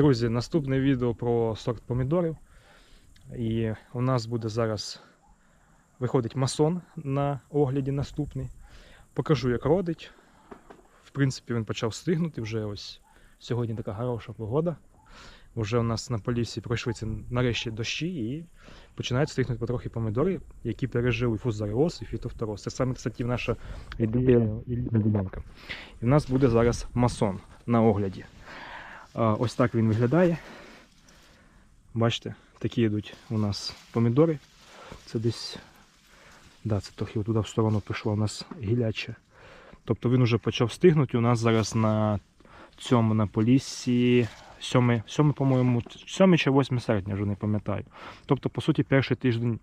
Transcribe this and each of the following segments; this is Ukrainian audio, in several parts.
Друзі, наступне відео про сорт помідорів. І у нас буде зараз виходить масон на огляді наступний. Покажу, як родить. В принципі, він почав стигнути вже ось сьогодні така хороша погода. Вже у нас на полісі пройшли ці нарешті дощі і починають стигнути потрохи помідори, які пережили фузаріоз і фітофтороз. Це саме, кстати, наша ідея ділянка. І в нас буде зараз масон на огляді. Ось так він виглядає. Бачите, такі йдуть у нас помідори. Це десь. Да, це трохи туди в сторону пішло у нас гіляче. Тобто він вже почав стигнути. У нас зараз на цьому на полісі 7, 7 по-моєму, 7 чи 8 серпня, вже не пам'ятаю. Тобто, по суті, перший тиждень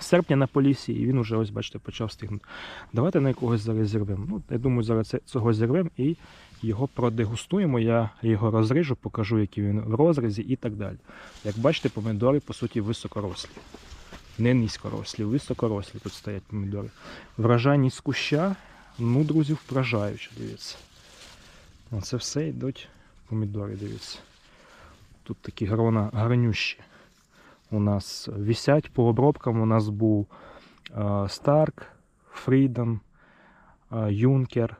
серпня на полісі, і він вже ось, бачите, почав стигнути. Давайте на якогось зараз зірвемо. Ну, я думаю, зараз цього зірвемо і його продегустуємо. Я його розріжу, покажу, який він в розрізі і так далі. Як бачите, помідори, по суті, високорослі. Не низькорослі, високорослі тут стоять помідори. Вражайність куща, ну, друзі, вражаюча, дивіться. Оце все йдуть помідори, дивіться. Тут такі грона гарнющі. У нас висять по обробкам. У нас був е, Старк, Фрідом, е, Юнкер.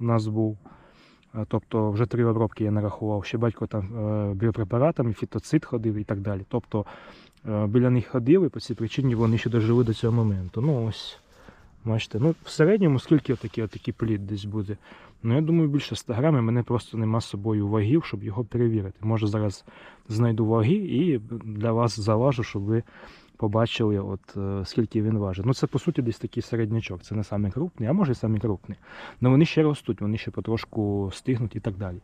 У нас був. Е, Тобто вже три обробки я нарахував. Ще батько там е, біопрепаратами, фітоцид ходив і так далі. Тобто е, біля них ходив і по цій причині вони ще дожили до цього моменту. Ну ось, бачите, ну в середньому скільки отакий, отакий плід десь буде. Ну я думаю, більше 100 грамів. Мене просто нема з собою вагів, щоб його перевірити. Може зараз знайду ваги і для вас заважу, щоб ви побачили, от е, скільки він важить. Ну це по суті десь такий середнячок. Це не самий крупний, а може і самий крупний. Але вони ще ростуть, вони ще потрошку стигнуть і так далі.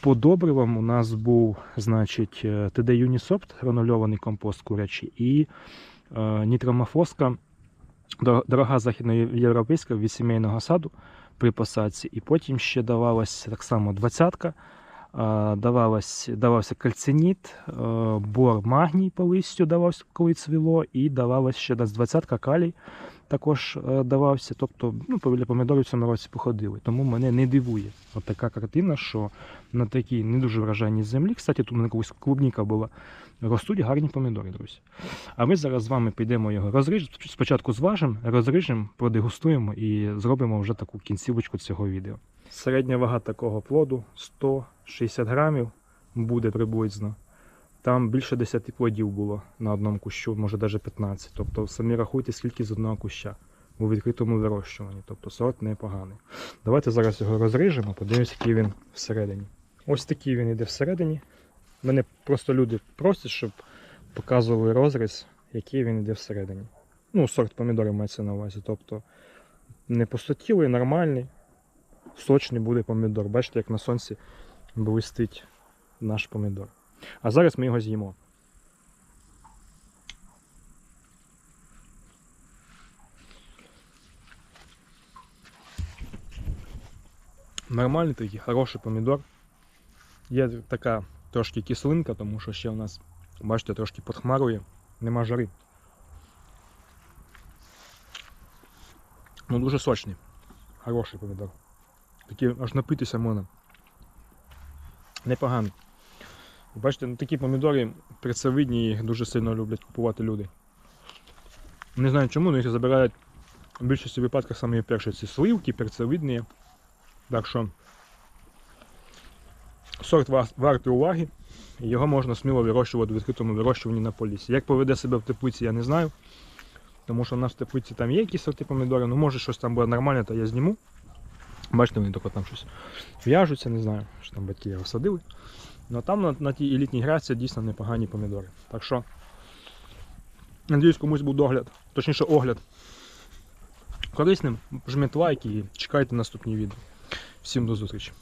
По добривам у нас був, значить, е, ТД Юнісопт, гранульований компост курячий, і е, нітромофоска, дорога західноєвропейська від сімейного саду при посадці. І потім ще давалась так само двадцятка. Давалось, давався кальциніт, е, бор магній по листю давався, коли цвіло, і давалось ще десь двадцятка калій також е, давався. Тобто, ну, помідорів в цьому році походили. Тому мене не дивує от така картина, що на такій не дуже вражайній землі, кстати, тут у мене колись клубніка була, ростуть гарні помідори, друзі. А ми зараз з вами підемо його розріжемо. Спочатку зважимо, розріжемо, продегустуємо і зробимо вже таку кінцівочку цього відео. Середня вага такого плоду 160 грамів буде приблизно. Там більше 10 плодів було на одному кущу, може навіть 15. Тобто самі рахуйте, скільки з одного куща у відкритому вирощуванні. Тобто сорт непоганий. Давайте зараз його розріжемо, подивимось, який він всередині. Ось такий він іде всередині. Мене просто люди просять, щоб показували розріз, який він іде всередині. Ну, сорт помідорів мається на увазі. Тобто не пустотілий, нормальний, сочний буде помідор. Бачите, як на сонці блистить наш помідор. А зараз ми його з'їмо. Нормальний такий хороший помідор. Є така трошки кислинка, тому що ще у нас, бачите, трошки подхмарує, нема жари. Ну дуже сочний. Хороший помідор. Такий аж напитися можна. Непоганий. Бачите, ну, такі помідори працевидні, їх дуже сильно люблять купувати люди. Не знаю чому, але їх забирають в більшості випадків саме перші ці сливки, перцевидні. Так що сорт ва- вартий уваги. Його можна сміло вирощувати в відкритому вирощуванні на полісі. Як поведе себе в теплиці, я не знаю. Тому що в нас в теплиці там є якісь сорти помідори, ну може щось там буде нормальне, то я зніму. Бачите, вони тільки там щось в'яжуться, не знаю, що там батьки його садили. Ну а там на, на тій елітній гряці дійсно непогані помідори. Так що, надіюсь, комусь був догляд, точніше огляд корисним. Жміть лайк і чекайте наступні відео. Всім до зустрічі!